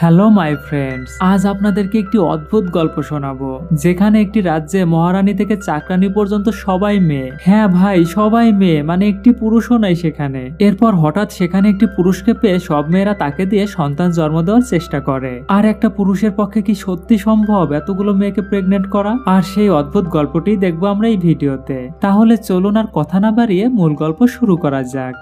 Hello my friends আজ আপনাদেরকে একটি অদ্ভুত গল্প শোনাবো, যেখানে একটি রাজ্যে মহারানী থেকে চাকরানি পর্যন্ত সবাই মেয়ে। হ্যাঁ ভাই, সবাই মেয়ে মানে একটি পুরুষও নাই সেখানে। এরপর হঠাৎ সেখানে একটি পুরুষকে পেয়ে সব মেয়েরা তাকে দিয়ে সন্তান জন্ম দেওয়ার চেষ্টা করে। আর একটা পুরুষের পক্ষে কি সত্যি সম্ভব এতগুলো মেয়েকে প্রেগনেন্ট করা? আর সেই অদ্ভুত গল্পটি দেখব আমরা এই ভিডিওতে। তাহলে চলুন আর কথা না বাড়িয়ে মূল গল্প শুরু করা যাক।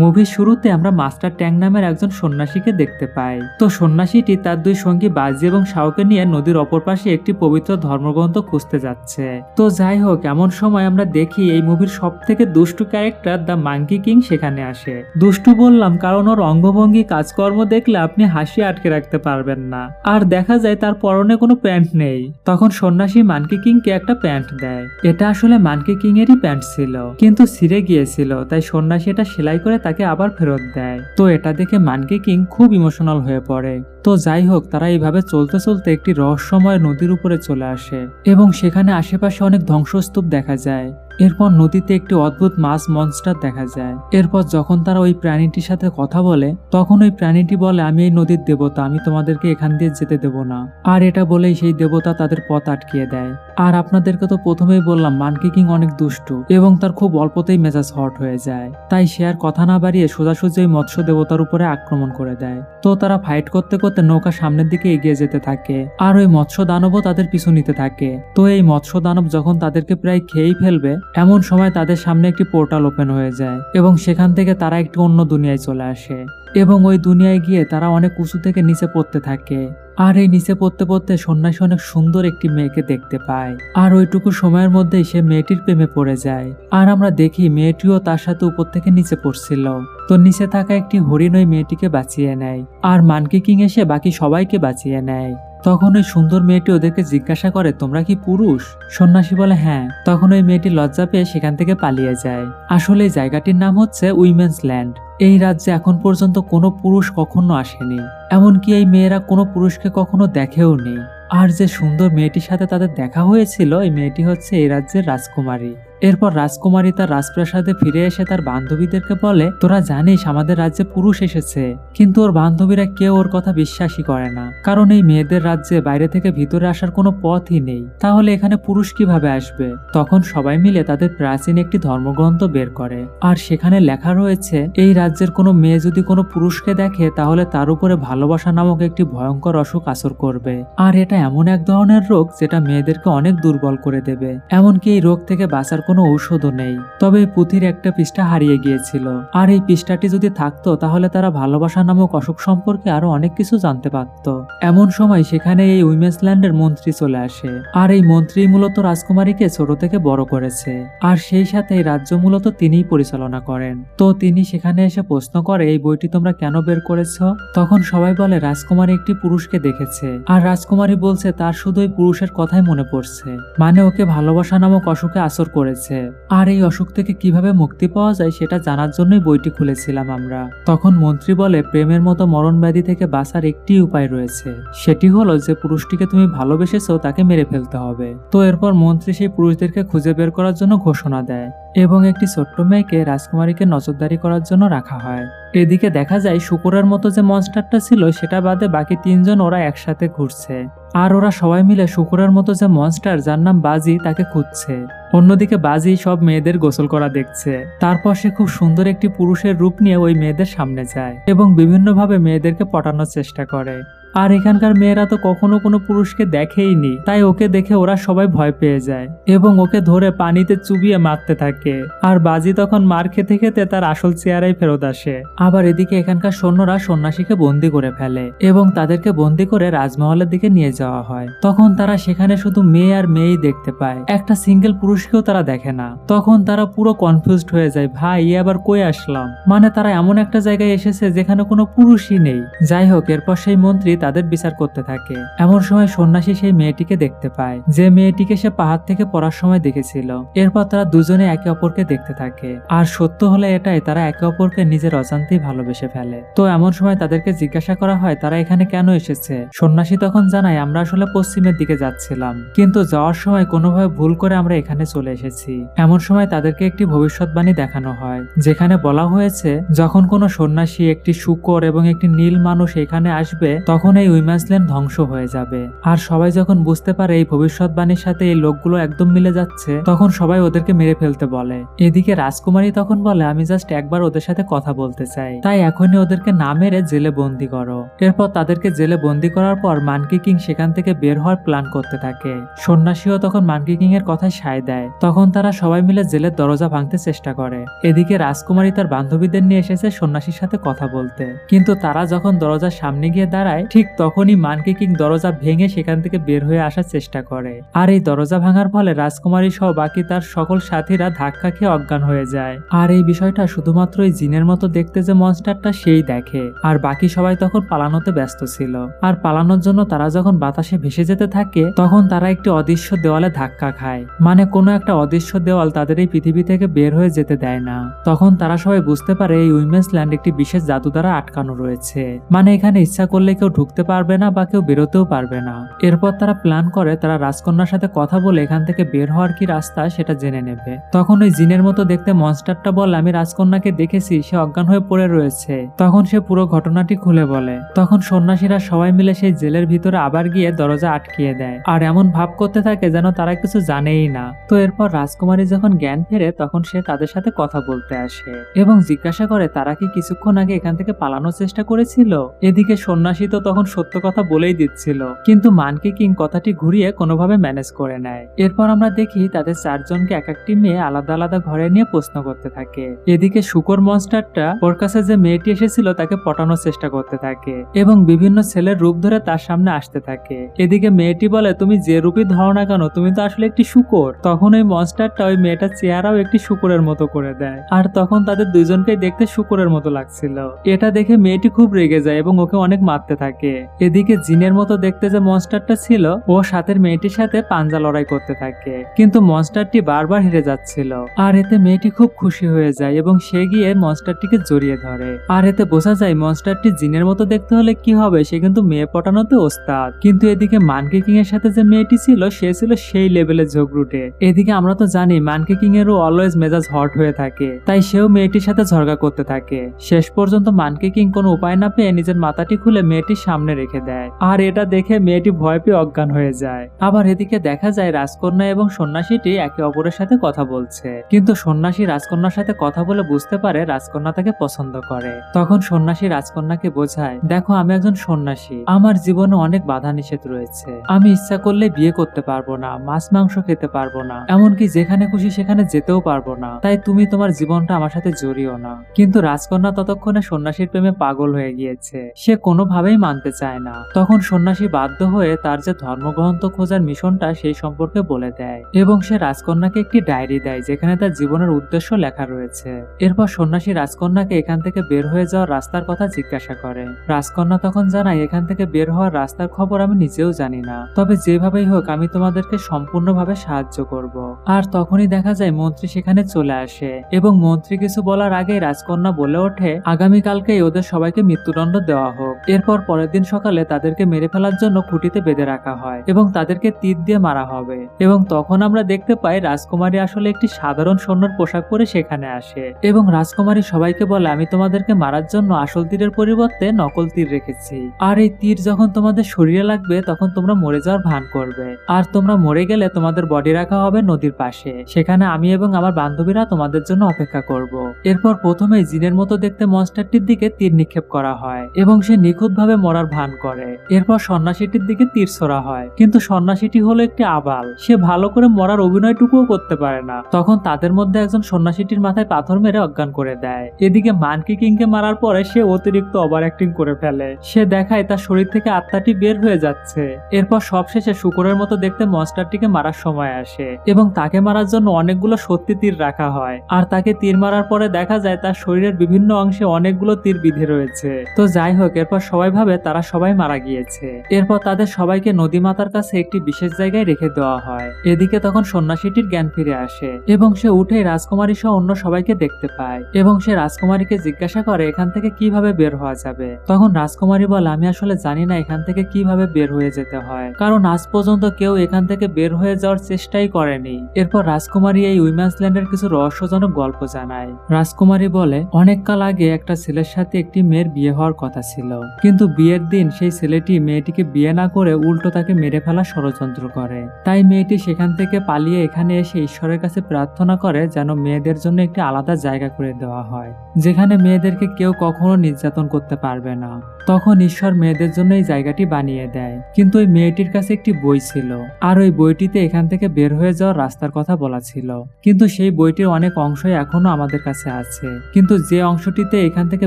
মুভির শুরুতে আমরা মাস্টার ট্যাং নামের একজন সন্ন্যাসীকে দেখতে পাই। তো সন্ন্যাসীটি তার দুই সঙ্গী বাজি এবং শাওকে নিয়ে নদীর অপর পাশে একটি পবিত্র ধর্মগ্রন্থ খুঁজতে যাচ্ছে। তো যাই হোক, এমন সময় আমরা দেখি এই মুভির সব থেকে দুষ্টু ক্যারেক্টার দ্য মাঙ্কি কিং সেখানে আসে। দুষ্টু বললাম, কারণ ওর অঙ্গভঙ্গি কাজকর্ম দেখলে আপনি হাসি আটকে রাখতে পারবেন না। আর দেখা যায় তার পরনে কোনো প্যান্ট নেই। তখন সন্ন্যাসী মানকি কিংকে একটা প্যান্ট দেয়। এটা আসলে মানকি কিং এরই প্যান্ট ছিল, কিন্তু ছিঁড়ে গিয়েছিল, তাই সন্ন্যাসী এটা সেলাই করে তাকে আবার ফেরত দেয়। তো এটা দেখে মানকে কিং খুব ইমোশনাল হয়ে পড়ে। তো যাই হোক তারা এইভাবে চলতে চলতে একটি রহস্যময় নদীর উপরে চলে আসে এবং সেখানে আশেপাশে অনেক ধ্বংসস্তূপ দেখা যায়। এরপর নদীতে একটি অদ্ভুত মাছ মনস্টার দেখা যায়। এরপর যখন তারা ওই প্রাণীটির সাথে কথা বলে, তখন ওই প্রাণীটি বলে, আমি এই নদীর দেবতা, আমি তোমাদেরকে এখান দিয়ে যেতে দেব না। আর এটা বলেই সেই দেবতা তাদের পথ আটকিয়ে দেয়। আর আপনাদেরকে তো প্রথমেই বললাম, মানকি কিং অনেক দুষ্টু এবং তার খুব অল্পতেই মেজাজ হট হয়ে যায়। তাই সে আর কথা না বাড়িয়ে সোজাসুজি ওই মৎস্য দেবতার উপরে আক্রমণ করে দেয়। তো তারা ফাইট করতে করতে নৌকা সামনের দিকে এগিয়ে যেতে থাকে আর ওই মৎস্য দানবও তাদের পিছু নিতে থাকে। তো এই মৎস্য দানব যখন তাদেরকে প্রায় খেয়েই ফেলবে এমন সময় তাদের সামনে একটি পোর্টাল ওপেন হয়ে যায় এবং সেখান থেকে তারা একটি অন্য দুনিয়ায় চলে আসে এবং ওই দুনিয়ায় গিয়ে তারা অনেক উঁচু থেকে নিচে পড়তে থাকে। আর এই নিচে পড়তে পড়তে সন্ন্যাসী অনেক সুন্দর একটি মেয়েকে দেখতে পায়। আর ওইটুকু সময়ের মধ্যেই সে মেয়েটির প্রেমে পড়ে যায়। আর আমরা দেখি মেয়েটিও তার সাথে উপর থেকে নিচে পড়ছিল। তো নিচে থাকা একটি হরিণ ওই মেয়েটিকে বাঁচিয়ে নেয়। আর মানকি কিং এসে বাকি সবাইকে বাঁচিয়ে নেয়। তখন ওই সুন্দর মেয়েটি ওদেরকে জিজ্ঞাসা করে, তোমরা কি পুরুষ? সন্ন্যাসী বলে হ্যাঁ। তখন ওই মেয়েটি লজ্জা পেয়ে সেখান থেকে পালিয়ে যায়। আসলে জায়গাটির নাম হচ্ছে উইমেন্স ল্যান্ড। এই রাজ্যে এখন পর্যন্ত কোনো পুরুষ কখনো আসেনি। এমনকি এই মেয়েরা কোনো পুরুষকে কখনো দেখেও নেই। আর যে সুন্দর মেয়েটির সাথে তাদের দেখা হয়েছিল, এই মেয়েটি হচ্ছে এই রাজ্যের রাজকুমারী। এরপর রাজকুমারী তার রাজপ্রাসাদে ফিরে এসে তার বান্ধবীদেরকে বলে, তোরা জানিস আমাদের রাজ্যে পুরুষ এসেছে, কিন্তু ওর বান্ধবীরা কেউ ওর কথা বিশ্বাসই করে না। কারণ এই মেয়েদের রাজ্যে বাইরে থেকে ভিতরে আসার কোনো পথই নেই। তাহলে এখানে পুরুষ কীভাবে আসবে? তখন সবাই মিলে তাদের প্রাচীন একটি ধর্মগ্রন্থ বের করে। আর সেখানে লেখা রয়েছে, এই রাজ্যের কোনো মেয়ে যদি কোনো পুরুষকে দেখে, তাহলে তার উপরে ভালোবাসা নামক একটি ভয়ঙ্কর অসুখ আসর করবে। আর এটা এমন এক ধরনের রোগ, যেটা মেয়েদেরকে অনেক দুর্বল করে দেবে। এমনকি এই রোগ থেকে বাঁচার কোনো ঔষধও নেই। তবে পুঁথির একটা পৃষ্ঠা হারিয়ে গিয়েছিল। আর এই পৃষ্ঠাটি যদি থাকতো, তাহলে তারা ভালোবাসা নামক অসুখ সম্পর্কে আরও অনেক কিছু জানতে পারত। এমন সময় সেখানে এই উইমেন্স ল্যান্ডের মন্ত্রী চলে আসে। আর এই মন্ত্রী মূলত রাজকুমারীকে ছোট থেকে বড় করেছে। আর সেই সাথে এই রাজ্য মূলত তিনিই পরিচালনা করেন। তো তিনি সেখানে এসে প্রশ্ন করে, এই বইটি তোমরা কেন বের করেছ? তখন সবাই বলে, রাজকুমারী একটি পুরুষকে দেখেছে। আর রাজকুমারী বলছে, তার শুধু ওই পুরুষের কথাই মনে পড়ছে। মানে ওকে ভালোবাসা নামক অসুখে আসর করেছে আর এই অসুখ থেকে কীভাবে মুক্তি পাওয়া যায় সেটা জানার জন্যই বইটি খুলেছিলাম আমরা। তখন মন্ত্রী বলে, প্রেমের মতো মরণ ব্যাধি থেকে বাঁচার একটি উপায় রয়েছে। সেটি হলো যে পুরুষটিকে তুমি ভালোবেসেছো তাকে মেরে ফেলতে হবে। তো এরপর মন্ত্রী সেই পুরুষদেরকে খুঁজে বের করার জন্য ঘোষণা দেয় এবং একটি ছোট্ট মেয়েকে রাজকুমারীকে নজরদারি করার জন্য রাখা হয়। এদিকে দেখা যায়, শুকুরের মতো যে মনস্টারটা ছিল, সেটা বাদে বাকি তিনজন ওরা একসাথে ঘুরছে। আর ওরা সবাই মিলে শুকুরের মতো যে মনস্টার, যার নাম বাজি, তাকে খুঁজছে। অন্যদিকে বাজি সব মেয়েদের গোসল করা দেখছে। তারপর সে খুব সুন্দর একটি পুরুষের রূপ নিয়ে ওই মেয়েদের সামনে যায় এবং বিভিন্নভাবে মেয়েদেরকে পটানোর চেষ্টা করে। আর এখানকার মেয়েরা তো কখনো কোনো পুরুষকে দেখেইনি। তাই ওকে দেখে ওরা সবাই ভয় পেয়ে যায় এবং ওকে ধরে পানিতে চুবিয়ে মারতে থাকে। আর বাজি তখন মার খেতে খেতে তার আসল চেয়ারাই ফেরত আসে। আবার এদিকে এখানকার সৈন্যরা সন্ন্যাসীকে বন্দি করে ফেলে এবং তাদেরকে বন্দি করে রাজমহলের দিকে নিয়ে যাওয়া হয়। তখন তারা সেখানে শুধু মেয়ে আর মেয়েই দেখতে পায়। একটা সিঙ্গেল পুরুষকেও তারা দেখে না। তখন তারা পুরো কনফিউজড হয়ে যায়, ভাই আবার কই আসলাম? মানে তারা এমন একটা জায়গায় এসেছে যেখানে কোনো পুরুষই নেই। যাই হোক, এরপর সেই মন্ত্রী তাদের বিচার করতে থাকে। এমন সময় সন্ন্যাসী সেই মেয়েটিকে দেখতে পায়। যে মেয়েটিকে সে পাহাড় থেকে পড়ার সময় দেখেছিল। এরপর তারা দুজনে একে অপরকে দেখতে থাকে। আর সত্য হলে এটাই, তারা একে অপরকে নিজের অজান্তেই ভালোবেসে ফেলে। তো এমন সময় তাদেরকে জিজ্ঞাসা করা হয়, তারা এখানে কেন এসেছে? সন্ন্যাসী তখন জানায়, আমরা আসলে পশ্চিমের দিকে যাচ্ছিলাম। কিন্তু যাওয়ার সময় কোনোভাবে ভুল করে আমরা এখানে চলে এসেছি। এমন সময় তাদেরকে একটি ভবিষ্যৎবাণী দেখানো হয়, যেখানে বলা হয়েছে, যখন কোনো সন্ন্যাসী একটি শুকর এবং একটি নীল মানুষ এখানে আসবে, তখন এই উইম্যান্সল্যান্ড ধ্বংস হয়ে যাবে। আর সবাই যখন বুঝতে পারে এই ভবিষ্যৎবাণীর সাথে এই লোকগুলো একদম মিলে যাচ্ছে, তখন সবাই ওদেরকে মেরে ফেলতে বলে। এদিকে রাজকুমারী তখন বলে, আমি জাস্ট একবার ওদের সাথে কথা বলতে চাই। তাই এখনই ওদেরকে না মেরে জেলে বন্দি করো। এরপর তাদেরকে জেলে বন্দি করার পর মানকি কিং সেখান থেকে বের হওয়ার প্ল্যান করতে থাকে। সন্ন্যাসীও তখন মানকি কিং এর কথায় সায় দেয়। তখন তারা সবাই মিলে জেলের দরজা ভাঙতে চেষ্টা করে। এদিকে রাজকুমারী তার বান্ধবীদের নিয়ে এসেছে সন্ন্যাসীর সাথে কথা বলতে। কিন্তু তারা যখন দরজার সামনে গিয়ে দাঁড়ায়, ঠিক তখনই মানকি কিং দরজা ভেঙে সেখান থেকে বের হয়ে আসার চেষ্টা করে। আর এই দরজা ভাঙার ফলে রাজকুমারী সহ বাকি তার সকল সাথীরা ধাক্কা খেয়ে অজ্ঞান হয়ে যায়। আর এই বিষয়টা শুধুমাত্র এই জিনের মতো দেখতে যে মনস্টারটা সেই দেখে। আর বাকি সবাই তখন পালানোতে ব্যস্ত ছিল। আর পালানোর জন্য তারা যখন বাতাসে ভেসে যেতে থাকে, তখন তারা একটি অদৃশ্য দেওয়ালে ধাক্কা খায়। মানে কোনো একটা অদৃশ্য দেওয়াল তাদের এই পৃথিবী থেকে বের হয়ে যেতে দেয় না। তখন তারা সবাই বুঝতে পারে এই উইমেন্স ল্যান্ড একটি বিশেষ জাদু দ্বারা আটকানো রয়েছে। মানে এখানে ইচ্ছা করলে কেউ ঢুকতে পারবে না বা কেউ বেরোতেও পারবে না। এরপর তারা প্ল্যান করে তারা রাজকন্যার সাথে কথা বলে এখান থেকে বের হওয়ার কি রাস্তা সেটা জেনে নেবে। তখন ওই জিনের মতো দেখতে মনস্টারটা বলে, আমি রাজকন্যাকে দেখেছি, সে অজ্ঞান হয়ে পড়ে রয়েছে। তখন সে পুরো ঘটনাটি খুলে বলে। তখন সন্ন্যাসীরা সবাই মিলে সেই জেলের ভিতরে আবার গিয়ে দরজা আটকিয়ে দেয়। আর এমন ভাব করতে থাকে যেন তারা কিছু জানেই না। তো এরপর রাজকুমারী যখন জ্ঞান ফেরে, তখন সে তাদের সাথে কথা বলতে আসে এবং জিজ্ঞাসা করে, তারা কি কিছুক্ষণ আগে এখান থেকে পালানোর চেষ্টা করেছিল? এদিকে সন্ন্যাসী তো তখন সত্য কথা বলেই দিচ্ছিল। কিন্তু মানকি কিং কথাটি ঘুরিয়ে কোনোভাবে ম্যানেজ করে নেয়। এরপর আমরা দেখি তাদের চারজনকে এক একটি মেয়ে আলাদা আলাদা ঘরে নিয়ে প্রশ্ন করতে থাকে। এদিকে শুকর মনস্টারটা ওর কাছে যে মেয়েটি এসেছিল তাকে পটানোর চেষ্টা করতে থাকে এবং বিভিন্ন ছেলের রূপ ধরে তার সামনে আসতে থাকে। এদিকে মেয়েটি বলে, তুমি যে রূপই ধরো না কেন, তুমি তো আসলে একটি শুকর। তখন ওই মনস্টারটা ওই মেয়েটার চেহারাও একটি শুকরের মতো করে দেয়। আর তখন তাদের দুজনকেই দেখতে শুকরের মতো লাগছিল। এটা দেখে মেয়েটি খুব রেগে যায় এবং ওকে অনেক মারতে থাকে। এদিকে জিনের মতো দেখতে যে মনস্টারটা ছিল, ও সাথের মেয়েটির সাথে পাঞ্জা লড়াই করতে থাকে। কিন্তু মনস্টারটি বারবার হেরে যাচ্ছিল। আর এতে মেয়েটি খুব খুশি হয়ে যায় এবং সে গিয়ে মনস্টারটিকে জড়িয়ে ধরে। আর এতে বোঝা যায় মনস্টারটি জিনের মতো দেখতে হলে কি হবে, সে কিন্তু মেয়ে পটানোতে ওস্তাদ। কিন্তু এদিকে মানকে কিং এর সাথে যে মেয়েটি ছিল, সে ছিল সেই লেভেলের ঝগড়ুটে। এদিকে আমরা তো জানি, মানকে কিং এরও অলওয়েজ মেজাজ হট হয়ে থাকে। তাই সেও মেয়েটির সাথে ঝগড়া করতে থাকে। শেষ পর্যন্ত মানকে কিং কোনো উপায় না পেয়ে নিজের মাথাটি খুলে মেয়েটির সামনে রেখে দেয়। আর এটা দেখে মেয়েটি ভয় পেয়ে অজ্ঞান হয়ে যায়। আবার এদিকে দেখা যায় রাজকন্যা এবং সন্ন্যাসীটি একে অপরের সাথে কথা বলছে। কিন্তু সন্ন্যাসী রাজকন্যার সাথে কথা বলে বুঝতে পারে রাজকন্যা তাকে পছন্দ করে। তখন সন্ন্যাসী রাজকন্যাকে বোঝায়, দেখো, আমি একজন সন্ন্যাসী। আমার জীবনে অনেক বাধা নিষেধ রয়েছে। আমি ইচ্ছা করলে বিয়ে করতে পারব না, মাছ, মাংস খেতে পারব না। এমনকি যেখানে খুশি সেখানে যেতেও পারব না। তাই তুমি তোমার জীবনটা আমার সাথে জড়িও না। কিন্তু রাজকন্যা ততক্ষণে সন্ন্যাসীর প্রেমে পাগল হয়ে গিয়েছে। সে কোনোভাবেই মানতে চায় না। তখন সন্ন্যাসী বাধ্য হয়ে তার যে ধর্মগ্রন্থ খোঁজার মিশনটা সেই সম্পর্কে বলে দেয় এবং সে রাজকন্যাকে একটি ডায়েরি দেয় যেখানে তার জীবনের উদ্দেশ্য লেখা রয়েছে। এরপর সন্ন্যাসী রাজকন্যাকে এখান থেকে বের হয়ে যাওয়ার রাস্তার কথা জিজ্ঞাসা করে। রাজকন্যা তখন জানায়, এখান থেকে বের হওয়ার রাস্তার খবর আমি নিজেও জানি না। তবে যেভাবেই হোক, আমি তোমাদেরকে সম্পূর্ণভাবে সাহায্য করব। আর তখনই দেখা যায়, মন্ত্রী সেখানে চলে আসে এবং মন্ত্রী কিছু বলার আগে রাজকন্যা বলে ওঠে, আগামীকালকেই ওদের সবাইকে মৃত্যুদণ্ড দেওয়া হোক। এরপর পরের দিন সকালে তাদেরকে মেরে ফেলার জন্য খুঁটিতে বেঁধে রাখা হয় এবং তাদেরকে তীর দিয়ে মারা হবে। এবং তখন আমরা দেখতে পাই রাজকুমারী আসলে একটি সাধারণ সৈন্যর পোশাক পরে সেখানে আসে। এবং রাজকুমারী সবাইকে বলে, আমি তোমাদেরকে মারার জন্য আসল তীরের পরিবর্তে নকল তীর রেখেছি। আর এই তীর যখন তোমাদের শরীরে লাগবে, তখন তোমরা মরে যাওয়ার ভান করবে। আর তোমরা মরে গেলে তোমাদের বডি রাখা হবে নদীর পাশে। সেখানে আমি এবং আমার বান্ধবীরা তোমাদের জন্য অপেক্ষা করব। এরপর প্রথমে জিনের মতো দেখতে মনস্টারটির দিকে তীর নিক্ষেপ করা হয় এবং সে নিখুঁতভাবে মরার ভান করে। এরপর সন্ন্যাসীটির দিকে তীর ছোড়া হয়। কিন্তু সন্ন্যাসীটি হলো একটি আবাল। সে ভালো করে মরার অভিনয়টুকুও করতে পারে না। তখন তাদের মধ্যে একজন সন্ন্যাসীটির মাথায় পাথর মেরে অজ্ঞান করে দেয়। এদিকে মানকি কিংকে মারার পরে সে অতিরিক্ত ওভার অ্যাক্টিং করে ফেলে। সে দেখায় তার শরীর থেকে আত্মাটি বের হয়ে যাচ্ছে। এরপর সবশেষে শুকরের মতো দেখতে মনস্টারটিকে মারার সময় আসে এবং তাকে মারার জন্য অনেকগুলো সত্যি তীর রাখা হয়। আর তাকে তীর মারার পরে দেখা যায় তার শরীরের বিভিন্ন অংশে অনেকগুলো তীর বিধে রয়েছে। তো যাই হোক, এরপর সবাই ভাবে তারা সবাই মারা গিয়েছে। এরপর তাদের সবাইকে নদী মাতার কাছে একটি বিশেষ জায়গায় রেখে দেওয়া হয়। এদিকে তখন সন্ন্যাসীটির জ্ঞান ফিরে আসে এবং সে উঠে রাজকুমারী সহ অন্য সবাইকে দেখতে পায় এবং সে রাজকুমারীকে জিজ্ঞাসা করে, এখান থেকে কীভাবে বের হওয়া যাবে? তখন রাজকুমারী বলে, আমি আসলে জানি না এখান থেকে কীভাবে বের হয়ে যেতে হয়। কারণ আজ পর্যন্ত কেউ এখান থেকে বের হয়ে যাওয়ার চেষ্টাই করেনি। এরপর রাজকুমারী এই উইমেন্স ল্যান্ডের কিছু রহস্যজনক গল্প জানায়। রাজকুমারী বলে, অনেক কাল আগে একটা ছেলের সাথে একটি মেয়ের বিয়ে হওয়ার কথা ছিল। কিন্তু বিয়ের বিয়ের দিন সেই ছেলেটি মেয়েটিকে বিয়ে না করে উল্টো তাকে মেরে ফেলার ষড়যন্ত্র করে। তাই মেয়েটি সেখান থেকে পালিয়ে এখানে এসে ঈশ্বরের কাছে প্রার্থনা করে যেন মেয়েদের জন্য একটি আলাদা জায়গা করে দেওয়া হয়, যেখানে মেয়েদেরকে কেউ কখনো নির্যাতন করতে পারবে না। তখন ঈশ্বর মেয়েদের জন্য এই জায়গাটি বানিয়ে দেয়। কিন্তু ওই মেয়েটির কাছে একটি বই ছিল আর ওই বইটিতে এখান থেকে বের হয়ে যাওয়ার রাস্তার কথা বলা ছিল। কিন্তু সেই বইটির অনেক অংশই এখনও আমাদের কাছে আছে। কিন্তু যে অংশটিতে এখান থেকে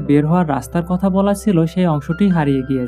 বের হওয়ার রাস্তার কথা বলা ছিল, সেই অংশটি হারিয়ে গিয়েছে।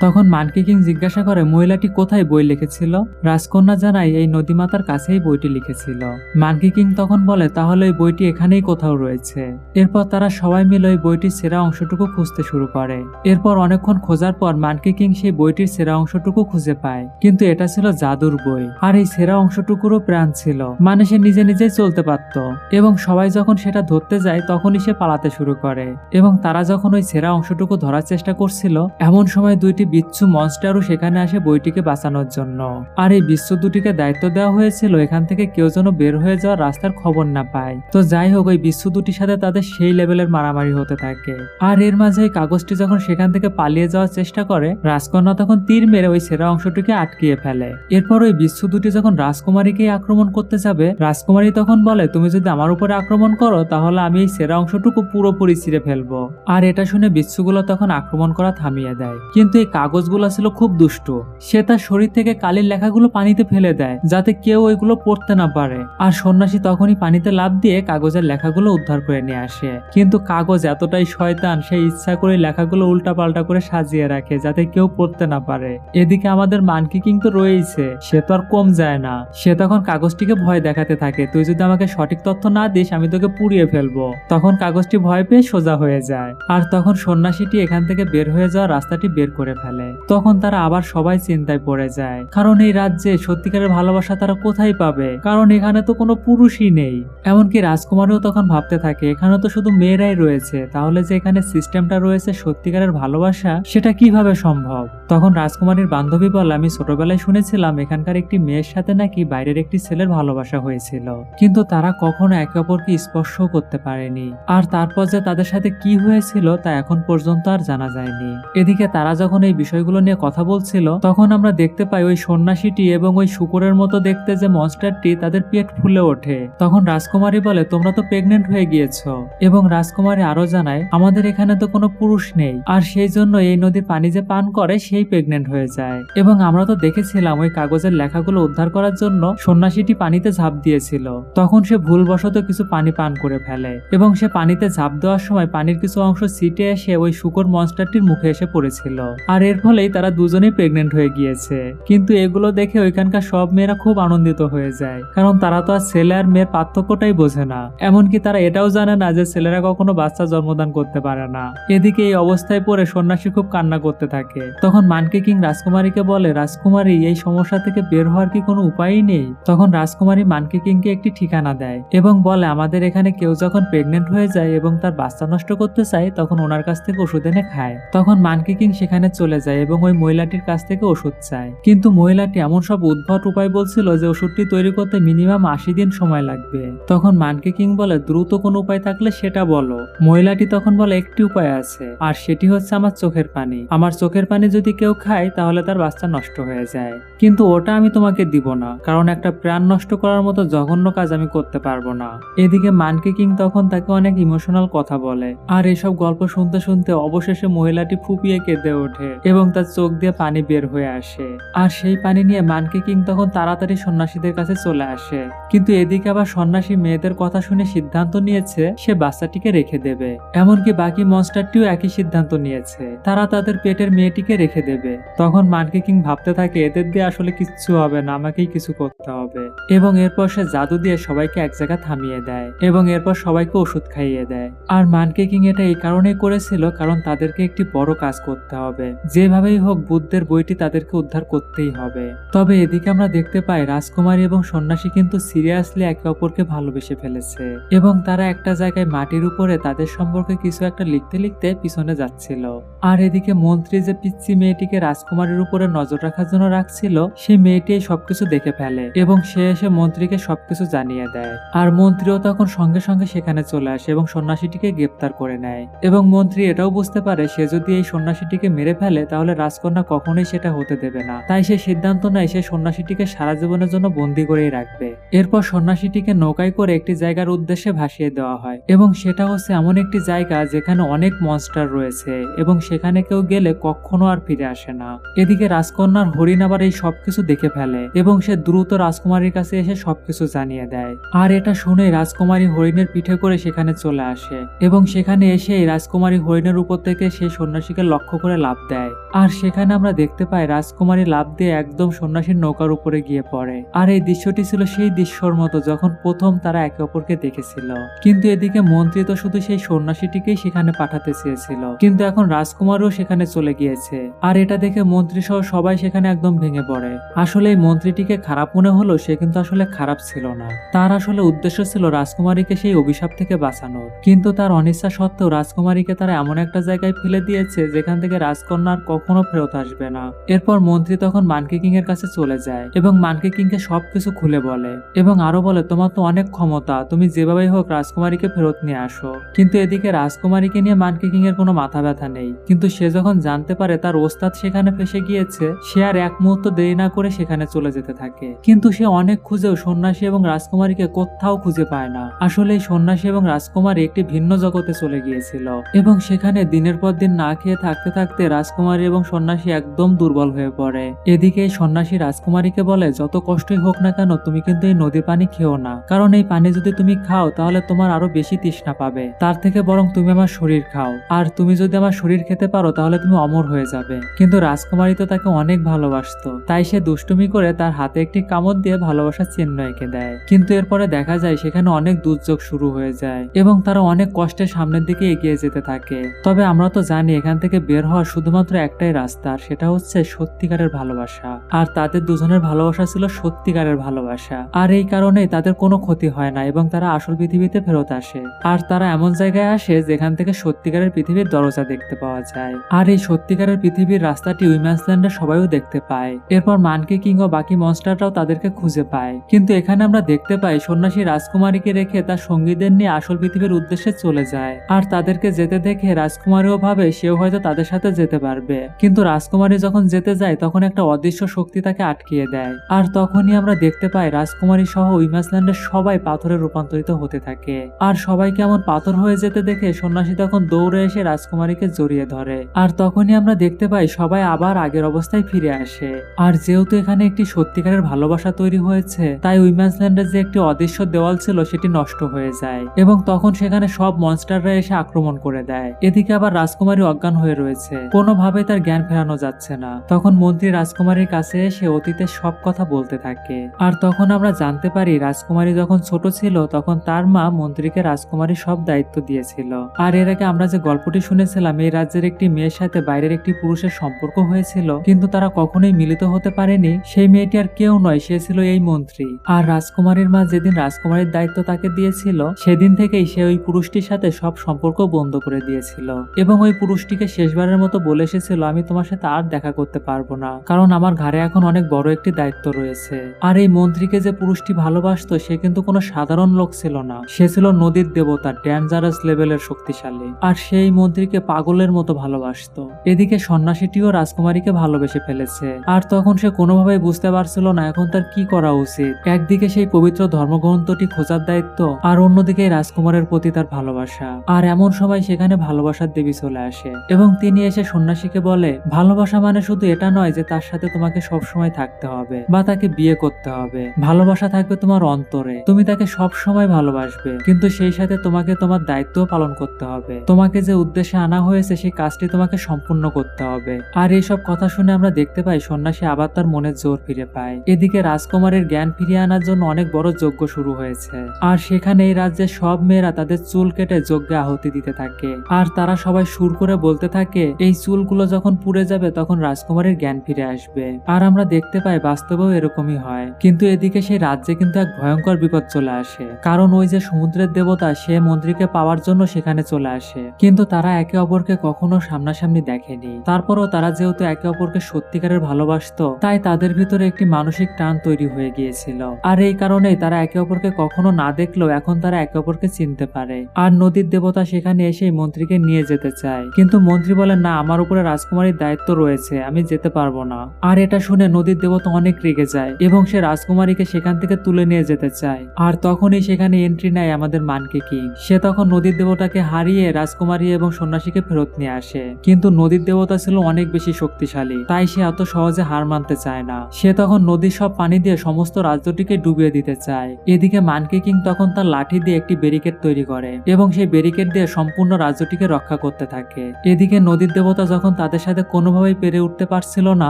তখন মানকি কিং জিজ্ঞাসা করে, মহিলাটি কোথায় বই লিখেছিল? রাজকন্যা জানায়, এই নদীমাতার কাছেই বইটি লিখেছিল। মানকি কিং তখন বলে, তাহলে ওই বইটি এখানেই কোথাও রয়েছে। এরপর তারা সবাই মিলে ওই বইটির সেরা অংশটুকু খুঁজতে শুরু করে। এরপর অনেকক্ষণ খোঁজার পর মানকি কিং সেই বইটির সেরা অংশটুকু খুঁজে পায়। কিন্তু এটা ছিল জাদুর বই। আর এই সেরা অংশটুকুরও প্রাণ ছিল। মানে সে নিজে নিজেই চলতে পারত। এবং সবাই যখন সেটা ধরতে যায়, তখনই সে পালাতে শুরু করে। এবং তারা যখন ওই সেরা অংশটুকু ধরার চেষ্টা করছিল, এমন সময় দুইটি বিচ্ছু মনস্টারও সেখানে আসে বইটিকে বাঁচানোর জন্য। আর এই বিশ্ব দুটিকে দায়িত্ব দেওয়া হয়েছিল এখান থেকে কেউ যেন বের হয়ে যাওয়ার রাস্তার খবর না পায়। তো যাই হোক, ওই বিশ্ব দুটির সাথে তাদের সেই লেভেলের মারামারি হতে থাকে। আর এর মাঝে এই কাগজটি যখন সেখান থেকে পালিয়ে যাওয়ার চেষ্টা করে, রাজকন্যা তখন তীর মেরে ওই সেরা অংশটিকে আটকিয়ে ফেলে। এরপর ওই বিশ্ব দুটি যখন রাজকুমারীকে আক্রমণ করতে যাবে, রাজকুমারী তখন বলে, তুমি যদি আমার উপরে আক্রমণ করো, তাহলে আমি এই সেরা অংশটুকু পুরোপুরি ছিঁড়ে ফেলব। আর এটা শুনে বিচ্ছুগুলো তখন আক্রমণ করা থামিয়ে দেয়। কিন্তু এই কাগজগুলো ছিল খুব দুষ্ট। সে তার শরীর থেকে কালির লেখাগুলো পানিতে ফেলে দেয়, যাতে কেউ ওইগুলো পড়তে না পারে। আর সন্ন্যাসী তখনই পানিতে লাভ দিয়ে কাগজের লেখাগুলো উদ্ধার করে নিয়ে আসে। কিন্তু কাগজ এতটাই শয়তান, সে ইচ্ছা করে লেখাগুলো উল্টা পাল্টা করে সাজিয়ে রাখে, যাতে কেউ পড়তে না পারে। এদিকে আমাদের মানকি কিং তো রয়েছে সে তো আর কম যায় না। সে তখন কাগজটিকে ভয় দেখাতে থাকে, তুই যদি আমাকে সঠিক তথ্য না দিস, আমি তোকে পুড়িয়ে ফেলব। তখন কাগজটি ভয় পেয়ে সোজা হয়ে যায়। আর তখন সন্ন্যাসীটি এখান থেকে বের হয়ে যাওয়ার রাস্তাটি বের করে ফেলে। তখন তারা আবার সবাই চিন্তায় পড়ে যায়। কারণ এই রাজ্যে সত্যিকারের ভালোবাসা তারা কোথায় পাবে? কারণ এখানে তো কোনো পুরুষই নেই। এমনকি রাজকুমারীও তখন ভাবতে থাকে, এখানে তো শুধু মেয়েরাই রয়েছে। তাহলে যে এখানে সিস্টেমটা রয়েছে সত্যিকারের ভালোবাসা, সেটা কীভাবে সম্ভব? তখন রাজকুমারীর বান্ধবী বলে, আমি ছোটবেলায় শুনেছিলাম এখানকার একটি মেয়ের সাথে নাকি বাইরের একটি ছেলের ভালোবাসা হয়েছিল। কিন্তু তারা কখনো একে অপরকে স্পর্শ করতে পারেনি। আর তারপর যে তাদের সাথে কি হয়েছিল তা এখন পর্যন্ত আর জানা যায়নি। এদিকে তারা যখন এই বিষয়গুলো নিয়ে কথা বলছিল, তখন আমরা দেখতে পাই ওই সন্ন্যাসীটি এবং ওই শুকুরের মতো দেখতে যে মনস্টারটি তাদের পেট ফুলে ওঠে। তখন রাজকুমারী বলে, তোমরা তো প্রেগনেন্ট হয়ে গিয়েছো। এবং রাজকুমারী আরও জানায়, আমাদের এখানে তো কোনো পুরুষ নেই। আর সেই জন্য এই নদীর পানি যে পান করে, সেই প্রেগনেন্ট হয়ে যায়। এবং আমরা তো দেখেছিলাম ওই কাগজের লেখাগুলো উদ্ধার করার জন্য সন্ন্যাসীটি পানিতে ঝাঁপ দিয়েছিল। তখন সে ভুলবশত কিছু পানি পান করে ফেলে। এবং সে পানিতে ঝাঁপ দেওয়ার সময় পানির কিছু অংশ সিটে এসে ওই শুকর মনস্টারটির মুখে এসে পড়েছিল। আর এর ফলেই তারা দুজনেই প্রেগনেন্ট হয়ে গিয়েছে। কিন্তু এগুলো দেখে ওইখানকার সব মেয়েরা খুব আনন্দিত হয়ে যায়। কারণ তারা তো আর ছেলে আর মেয়ের পার্থক্যটাই বোঝে না। এমনকি তারা এটাও জানে না যে ছেলেরা কখনো বাচ্চা জন্মদান করতে পারে না। এদিকে এই অবস্থায় পড়ে সন্ন্যাসী খুব কান্না করতে থাকে। তখন মানকে কিং রাজকুমারীকে বলে, রাজকুমারী, এই সমস্যা থেকে বের হওয়ার কি কোনো উপায়ই নেই? তখন রাজকুমারী মানকে কিংকে একটি ঠিকানা দেয় এবং বলে, আমাদের এখানে কেউ যখন প্রেগনেন্ট হয়ে যায় এবং তার বাচ্চা নষ্ট করতে চায়, তখন ওনার কাছ থেকে ওষুধ এনে খায়। তখন মানকে কিং সেখানে চলে যায় এবং ওই মহিলাটির কাছ থেকে ওষুধ চায়। কিন্তু মহিলাটি এমন সব উদ্ভট উপায় বলছিল যে ওষুধটি তৈরি করতে মিনিমাম আশি দিন সময় লাগবে। তখন মানকি কিং বলে, দ্রুত কোনো উপায় থাকলে সেটা বলো। মহিলাটি তখন বলে, একটি উপায় আছে, আর সেটি হচ্ছে আমার চোখের পানি। আমার চোখের পানি যদি কেউ খায়, তাহলে তার বাচ্চা নষ্ট হয়ে যায়। কিন্তু ওটা আমি তোমাকে দিব না, কারণ একটা প্রাণ নষ্ট করার মতো জঘন্য কাজ আমি করতে পারব না। এদিকে মানকে কিং তখন তাকে অনেক ইমোশনাল কথা বলে। আর এসব গল্প শুনতে শুনতে অবশেষে মহিলাটি ফুপিয়ে কেঁদে ওঠে এবং তার চোখ দিয়ে পানি বের হয়ে আসে। আর সেই পানি নিয়ে মানকি কিং তখন তাড়াতাড়ি সন্ন্যাসীদের কাছে চলে আসে। কিন্তু এদিকে আবার সন্ন্যাসী মেয়েদের কথা শুনে সিদ্ধান্ত নিয়েছে, সে বাচ্চাটিকে রেখে দেবে। এমনকি বাকি মনস্টারটিও একই সিদ্ধান্ত নিয়েছে। তারা তাদের পেটের মেয়েটিকে রেখে দেবে। তখন মানকি কিং ভাবতে থাকে, এদের দিয়ে আসলে কিচ্ছু হবে না, আমাকেই কিছু করতে হবে। এবং এরপর সে জাদু দিয়ে সবাইকে এক জায়গা থামিয়ে দেয় এবং এরপর সবাইকে ওষুধ খাইয়ে দেয়। আর মানকে কিং এটা এই কারণেই করেছিল, কারণ তাদেরকে একটি বড় কাজ করতে হবে। যেভাবেই হোক, বুদ্ধের বইটি তাদেরকে উদ্ধার করতেই হবে। তবে এদিকে আমরা দেখতে পাই, রাজকুমারী এবং সন্ন্যাসী কিন্তু সিরিয়াসলি একে অপরকে ভালোবেসে ফেলেছে এবং তারা একটা জায়গায় মাটির উপরে তাদের সম্পর্কে কিছু একটা লিখতে লিখতে পিছনে যাচ্ছিল। আর এদিকে মন্ত্রী যে পিচ্ছি মেয়েটিকে রাজকুমারীর উপরে নজর রাখার জন্য রাখছিল সেই মেয়েটি সবকিছু দেখে ফেলে এবং সে এসে মন্ত্রীকে সবকিছু জানিয়ে দেয়। আর মন্ত্রীও তখন সঙ্গে সঙ্গে সেখানে চলে আসে এবং সন্ন্যাসীটিকে গ্রেপ্তার করে নেয়। এবং মন্ত্রী এটাও বুঝতে পারে, সে যদি এই সন্ন্যাসীটি সন্ন্যাসীটিকে মেরে ফেলে, তাহলে রাজকন্যা কখনোই সেটা হতে দেবে না। তাই সে সিদ্ধান্ত নেয়, সে সন্ন্যাসীটিকে সারা জীবনের জন্য বন্দি করেই রাখবে। এরপর সন্ন্যাসীটিকে নৌকায় করে একটি জায়গার উদ্দেশ্যে ভাসিয়ে দেওয়া হয়, এবং সেটা হচ্ছে এমন একটি জায়গা যেখানে অনেক মনস্টার রয়েছে, এবং সেখানে কেউ গেলে কখনো আর ফিরে আসে না। এদিকে রাজকন্যার হরিণ আবার এই সবকিছু দেখে ফেলে, এবং সে দ্রুত রাজকুমারীর কাছে এসে সবকিছু জানিয়ে দেয়। আর এটা শুনে রাজকুমারী হরিণের পিঠে করে সেখানে চলে আসে, এবং সেখানে এসে রাজকুমারী হরিণের উপর থেকে সেই সন্ন্যাসীকে লক্ষ্য করে লাভ দেয়। আর সেখানে আমরা দেখতে পাই রাজকুমারী লাভ দিয়ে একদম সন্ন্যাসীর নৌকার উপরে গিয়ে পড়ে। আর এই দৃশ্যটি ছিল সেই দৃশ্যর মতো যখন প্রথম তারা একে অপরকে দেখেছিল। কিন্তু এদিকে মন্ত্রী তো শুধু সেই সন্ন্যাসীটিকেই সেখানে পাঠাতে চেয়েছিল। কিন্তু এখন রাজকুমারও সেখানে চলে গিয়েছে। আর এটা দেখে মন্ত্রী সহ সবাই সেখানে একদম ভেঙে পড়ে। আসলে এই মন্ত্রীটিকে খারাপ মনে হলো, সে কিন্তু আসলে খারাপ ছিল না। তার আসলে উদ্দেশ্য ছিল রাজকুমারীকে সেই অভিশাপ থেকে বাঁচানোর। কিন্তু তার অনিচ্ছা সত্ত্বেও রাজকুমারীকে তারা এমন একটা জায়গায় ফেলে দিয়েছে যেখান থেকে রাজকন্যা আর কখনো ফেরত আসবে না। এরপর মন্ত্রী তখন মানকি কিং এর কাছে চলে যায় এবং মানকি কিংকে সবকিছু খুলে বলে এবং আরও বলে, তোমার তো অনেক ক্ষমতা, তুমি যেভাবেই হোক রাজকুমারীকে ফেরত নিয়ে আসো। কিন্তু এদিকে রাজকুমারীকে নিয়ে মানকি কিং এর কোনো মাথা ব্যথা নেই। কিন্তু সে যখন জানতে পারে তার ওস্তাদ সেখানে ফেসে গিয়েছে, সে আর এক মুহূর্ত দেরি না করে সেখানে চলে যেতে থাকে। কিন্তু সে অনেক খুঁজেও সন্ন্যাসী এবং রাজকুমারীকে কোথাও খুঁজে পায় না। আসলে সন্ন্যাসী এবং রাজকুমারী একটি ভিন্ন জগতে চলে গিয়েছিল এবং সেখানে দিনের পর দিন না খেয়ে থাকতে থাকতে রাজকুমারী এবং সন্ন্যাসী একদম দুর্বল হয়ে পড়ে। এদিকে সন্ন্যাসী রাজকুমারীকে বলে, যত কষ্টই হোক না কেন, তুমি কিন্তু এই নদীর পানি খেও না। কারণ এই পানি যদি তুমি খাও, তাহলে তোমার আরও বেশি তৃষ্ণা পাবে। তার থেকে বরং তুমি আমার শরীর খাও। আর তুমি যদি আমার শরীর খেতে পারো, তাহলে তুমি অমর হয়ে যাবে। কিন্তু রাজকুমারী তো তাকে অনেক ভালোবাসতো। তাই সে দুষ্টুমি করে তার হাতে একটি কামড় দিয়ে ভালোবাসার চিহ্ন এঁকে দেয়। কিন্তু এরপরে দেখা যায়, সেখানে অনেক দুর্যোগ শুরু হয়ে যায় এবং তারা অনেক কষ্টে সামনের দিকে এগিয়ে যেতে থাকে। তবে আমরা তো জানি, এখান থেকে বের হওয়ার শুধুমাত্র একটাই রাস্তা সেটা হচ্ছে সত্যিকারের ভালোবাসা। আর তাদের দুজনের ভালোবাসা ছিল সত্যিকারের ভালোবাসা। আর এই কারণেই তাদের কোনো ক্ষতি হয় না এবং তারা আসল পৃথিবীতে ফেরত আসে। আর তারা এমন জায়গায় আসে যেখান থেকে সত্যিকারের পৃথিবীর দরজা দেখতে পাওয়া যায়। আর এই সত্যিকারের পৃথিবীর রাস্তাটি উইম্যান্সল্যান্ডে সবাইও দেখতে পায়। এরপর মানকে কিং ও বাকি মনস্টাররাও তাদেরকে খুঁজে পায়। কিন্তু এখানে আমরা দেখতে পাই সন্ন্যাসী রাজকুমারীকে রেখে তার সঙ্গীদের নিয়ে আসল পৃথিবীর উদ্দেশ্যে চলে যায়। আর তাদেরকে যেতে দেখে রাজকুমারীও ভাবে সেও হয়তো তাদের সাথে যেতে পারবে। কিন্তু রাজকুমারী যখন যেতে যায়, তখন একটা অদৃশ্য শক্তি তাকে আটকিয়ে দেয়। আর তখনই আমরা দেখতে পাই রাজকুমারী সহ উইমাসল্যান্ডের সবাই পাথরে রূপান্তরিত হতে থাকে। আর সবাই কেমন পাথর হয়ে যেতে দেখে সন্ন্যাসী তখন দৌড়ে এসে রাজকুমারীকে জড়িয়ে ধরে। আর তখনই আমরা দেখতে পাই সবাই আবার আগের অবস্থায় ফিরে আসে। আর যেহেতু এখানে একটি সত্যিকারের ভালোবাসা তৈরি হয়েছে, তাই উইম্যান্সল্যান্ডের যে একটি অদৃশ্য দেওয়াল ছিল, সেটি নষ্ট হয়ে যায়। এবং তখন সেখানে সব মনস্টাররা এসে আক্রমণ করে দেয়। এদিকে আবার রাজকুমারী অজ্ঞান হয়ে রয়েছে। কোনোভাবে তার জ্ঞান ফেরানো যাচ্ছে না। তখন মন্ত্রী রাজকুমারীর কাছে এসে অতীতের সব কথা বলতে থাকে। আর তখন আমরা জানতে পারি, রাজকুমারী যখন ছোট ছিল, তখন তার মা মন্ত্রীকে রাজকুমারী সব দায়িত্ব দিয়েছিল। আর এর আগে আমরা যে গল্পটি শুনেছিলাম, এই রাজ্যের একটি মেয়ের সাথে বাইরের একটি পুরুষের সম্পর্ক হয়েছিল, কিন্তু তারা কখনোই মিলিত হতে পারেনি। সেই মেয়েটি আর কেউ নয়, সে ছিল এই মন্ত্রী। আর রাজকুমারীর মা যেদিন রাজকুমারীর দায়িত্ব তাকে দিয়েছিল, সেদিন থেকেই সে ওই পুরুষটির সাথে সব সম্পর্ক বন্ধ করে দিয়েছিল। এবং ওই পুরুষটিকে শেষবারের মতো বলে এসেছিল, আমি তোমার সাথে আর দেখা করতে পারব না। কারণ আমার ঘাড়ে এখন অনেক বড় একটি দায়িত্ব রয়েছে। আর এই মন্ত্রীকে যে পুরুষটি ভালোবাসতো, সে কিন্তু কোনো সাধারণ লোক ছিল না। সে ছিল নদীর দেবতা ড্যাঞ্জারাস লেভেলের শক্তিশালী। আর সেই মন্ত্রীকে পাগলের মতো ভালোবাসতো। এদিকে সন্ন্যাসীটিও রাজকুমারীকে ভালোবেসে ফেলেছে। আর তখন সে কোনোভাবেই বুঝতে পারছিল না, এখন তার কি করা উচিত? একদিকে সেই পবিত্র ধর্মগ্রন্থটি খোঁজার দায়িত্ব, আর অন্যদিকে রাজকুমারের প্রতি তার ভালোবাসা। আর এমন সময় সেখানে ভালোবাসার দেবী চলে আসে। এবং তিনি এসে সন্ন্যাসীকে বলে, ভালোবাসা মানে শুধু এটা নয় যে তার সাথে তোমাকে সব সময় থাকতে হবে বা তাকে বিয়ে করতে হবে। ভালোবাসা থাকবে তোমার অন্তরে। তুমি তাকে সব সময় ভালোবাসবে। কিন্তু সেই সাথে তোমাকে তোমার দায়িত্ব পালন করতে হবে। তোমাকে যে উদ্দেশ্যে আনা হয়েছে সেই কাজটি তোমাকে সম্পূর্ণ করতে হবে। আর এইসব কথা শুনে আমরা দেখতে পাই সন্ন্যাসী আবার তার মনের জোর ফিরে পায়। এদিকে রাজকুমারের জ্ঞান ফিরিয়ে আনার জন্য অনেক বড় যজ্ঞ শুরু হয়েছে। আর সেখানে এই রাজ্যের সব মেয়েরা তাদের চুল কেটে যজ্ঞে আহুতি দিতে থাকে। আর তারা সবাই সুর করে বলতে থাকে এই চুলগুলো যখন পুড়ে যাবে তখন রাজকুমারের জ্ঞান ফিরে আসবে। আর আমরা দেখতে পাই বাস্তবেও এরকমই হয়। কিন্তু এদিকে সেই রাজ্যে কিন্তু এক ভয়ঙ্কর বিপদ চলে আসে। কারণ ওই যে সমুদ্রের দেবতা, সে মন্ত্রীকে পাওয়ার জন্য সেখানে চলে আসে। কিন্তু তারা একে অপরকে কখনো সামনাসামনি দেখেনি। তারপরও তারা যেহেতু একে অপরকে সত্যিকারের ভালোবাসতো, তাই তাদের ভিতরে একটি মানসিক টান তৈরি হয়ে গিয়েছিল। আর এই কারণেই তারা একে অপরকে কখনো না দেখলেও এখন তারা একে অপরকে চিনতে পারে। আর নদীর দেবতা সেখানে এসে মন্ত্রীকে নিয়ে যেতে চায়। কিন্তু মন্ত্রী বলে না, আমার উপরে রাজকুমারীর দায়িত্ব রয়েছে, আমি যেতে পারব না। আর এটা শুনে নদীর দেবতা অনেক রেগে যায় এবং সে রাজকুমারীকে সেখান থেকে তুলে নিয়ে যেতে চায়। আর তখনই সেখানে এন্ট্রি নেয় আমাদের মানকে কিং। সে তখন নদীর দেবতাকে হারিয়ে রাজকুমারী এবং সন্ন্যাসীকে ফেরত নিয়ে আসে। কিন্তু নদীর দেবতা ছিল অনেক বেশি শক্তিশালী, তাই সে এত সহজে হার মানতে চায় না। সে তখন নদীর সব পানি দিয়ে সমস্ত রাজ্যটিকে ডুবিয়ে দিতে চায়। এদিকে মানকে কিং তখন তার লাঠি দিয়ে একটি ব্যারিকেড তৈরি করে এবং সেই ব্যারিকেড দিয়ে সম্পূর্ণ রাজ্যটিকে রক্ষা করতে থাকে। এদিকে নদীর দেবতা যখন তাদের সাথে কোনোভাবেই পেরে উঠতে পারছিল না,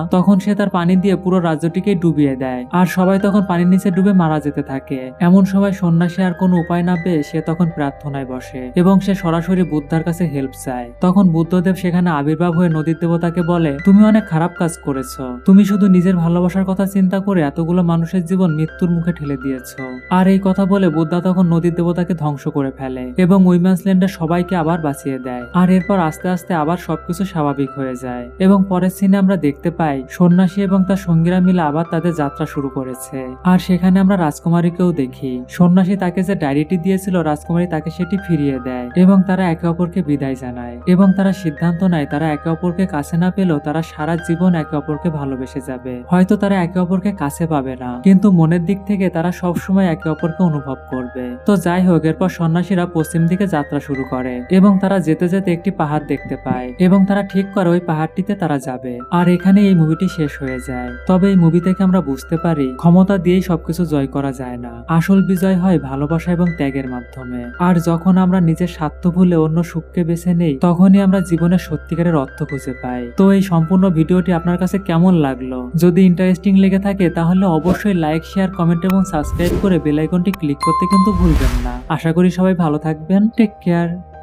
তখন সে তার পানি দিয়ে পুরো রাজ্যটিকে ডুবিয়ে দেয়। আর সবাই তখন পানির নিচে ডুবে মারা যেতে থাকে। এমন সময় সন্ন্যাসী আর কোনো উপায় না পেয়ে সে তখন প্রার্থনায় বসে এবং সে সরাসরি বুদ্ধার কাছে হেল্প চায়। তখন বুদ্ধদেব সেখানে আবির্ভাব হয়ে নদীর দেবতাকে বলে, তুমি অনেক খারাপ কাজ করেছ। তুমি শুধু নিজের ভালোবাসার কথা চিন্তা করে এতগুলো মানুষের জীবন মৃত্যুর মুখে ঠেলে দিয়েছ। আর এই কথা বলে বুদ্ধা তখন নদীর দেবতাকে ধ্বংস করে ফেলে এবং উইমেন্সল্যান্ডের সবাইকে আবার বাঁচিয়ে দেয়। আর এরপর আস্তে আস্তে আবার সবকিছু স্বাভাবিক হয়ে যায়। এবং পরের সিনে আমরা দেখতে পাই, সন্ন্যাসী এবং তার সঙ্গীরা মিলে আবার তাদের যাত্রা শুরু করেছে। আর সেখানে আমরা রাজকুমারীকেও দেখি। সন্ন্যাসী তাকে যে ডায়েরিটি দিয়েছিল, রাজকুমারী তাকে সেটি ফিরিয়ে দেয় এবং তারা একে অপরকে বিদায় জানায়। এবং তারা সিদ্ধান্ত নেয়, তারা একে অপরকে কাছে না পেলেও তারা সারা জীবন একে অপরকে ভালোবেসে যাবে। হয়তো তারা একে অপরকে কাছে পাবে না, কিন্তু মনের দিক থেকে তারা সবসময় একে অপরকে অনুভব করবে। তো যাই হোক, এরপর সন্ন্যাসীরা পশ্চিম দিকে যাত্রা শুরু করে এবং তারা যেতে যেতে একটি পাহাড় দেখতে পায় এবং তারা ঠিক করে ওই পাহাড়টিতে তারা যাবে। আর এখানে এই মুভিটি শেষ হয়ে যায়। তবে এই মুভি থেকে আমরা বুঝতে পারি, ক্ষমতা দিয়েই সবকিছু জয় করা যায় না। আসল বিজয় হয় ভালোবাসা এবং ত্যাগের মাধ্যমে। আর যখন আমরা নিজের স্বার্থ ভুলে অন্য সুখকে বেছে নেই, তখনই আমরা জীবনের সত্যিকারের অর্থ খুঁজে পাই। তো এই সম্পূর্ণ ভিডিওটি আপনার কাছে কেমন লাগল? যদি ইন্টারেস্টিং লেগে থাকে, তাহলে অবশ্যই লাইক শেয়ার কমেন্ট এবং সাবস্ক্রাইব করে বেল আইকনটি ক্লিক করতে কিন্তু ভুলবেন না। আশা করি সবাই ভালো থাকবেন। Take care